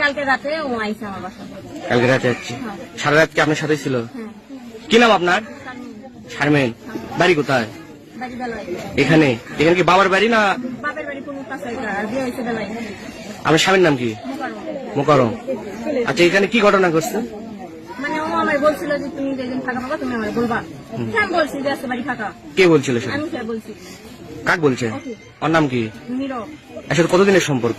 কালকে রাতে ও আইসে আমার বাসা কালকে রাতে যাচ্ছি। সারা রাত কি আপনার সাথে ছিল? হ্যাঁ। কি নাম আপনার? শারমেন। বাড়ি কোথায়? এখানে। এখানে কি বাবার বাড়ি না? আমার স্বামীর নাম কি? মোকারম আচ্ছা এখানে কি ঘটনা ঘটছে? মানে ও আমায় বলছিল যে তুমি যেদিন ফাঁকা পাবা তুমি আমায় বলবা। হ্যাঁ আমি বলছি যে আছে বাড়ি ফাঁকা কে বলছিল আমি বলছি। কাক বলছে? ওর নাম কি? নীরব। এর কতদিনের সম্পর্ক?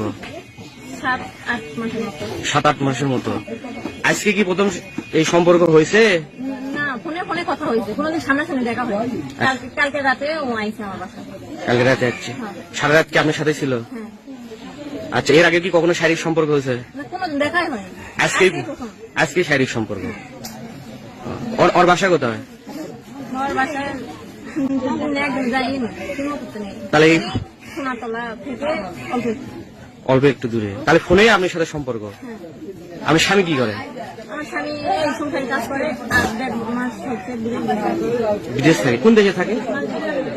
সাত আট মাসের মতো। আজকে কি প্রথম এই সম্পর্ক হয়েছে? দেখা হয় কালকে রাতে সারা রাত কি আপনার সাথে ছিল? হ্যাঁ। আচ্ছা এর আগে কি কখনো শারীরিক সম্পর্ক হয়েছে? হয় আজকে আজকে শারীরিক সম্পর্ক। ওর ওর বাসা কোথায়? তাহলে অল্প একটু। দূরে। তাহলে ফোনেই আপনার সাথে সম্পর্ক। হ্যাঁ আমি স্বামী কি করে? আমার স্বামী এই সংসারে কাজ করে আর দেড় মাস হচ্ছে বিদেশ থাকে কোন দেশে থাকে?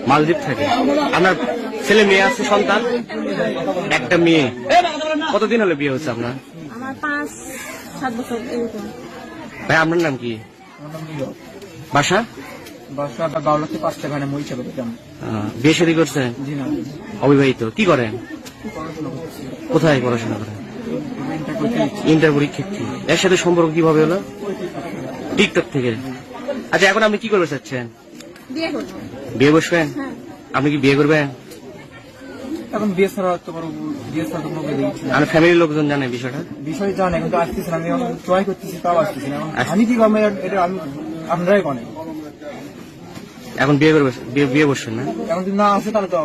মালদ্বীপ থাকে। আপনার ছেলে মেয়ে আছে সন্তান? একটা মেয়ে। কতদিন হলো বিয়ে হচ্ছে আপনার? ভাই আপনার নাম কি? বাসা? বিয়ে শাদী করছেন অবিবাহিত। কি করেন? করছি। কোথায় পড়াশোনা করেন ইন্টার পরীক্ষার্থী এর সাথে সম্পর্ক কীভাবে হলো? টিকটক থেকে। আচ্ছা এখন আপনি কি করবে চাচ্ছেন? বিয়ে বসবেন? হ্যাঁ। আপনি কি বিয়ে করবেন? এখন বিয়ে ছাড়া তোমার ছাড়া। আমার ফ্যামিলির লোকজন জানে বিষয়টা? বিষয় জানে কিন্তু আসতেছি আমি এখন ট্রাই করতেছি তাও আসতেছি না। আমি কি করব? এটা আমি আপনারাই কনে এখন বিয়ে করবে বিয়ে বিয়ে বসবেন না? এখন যদি না আসে তাহলে তো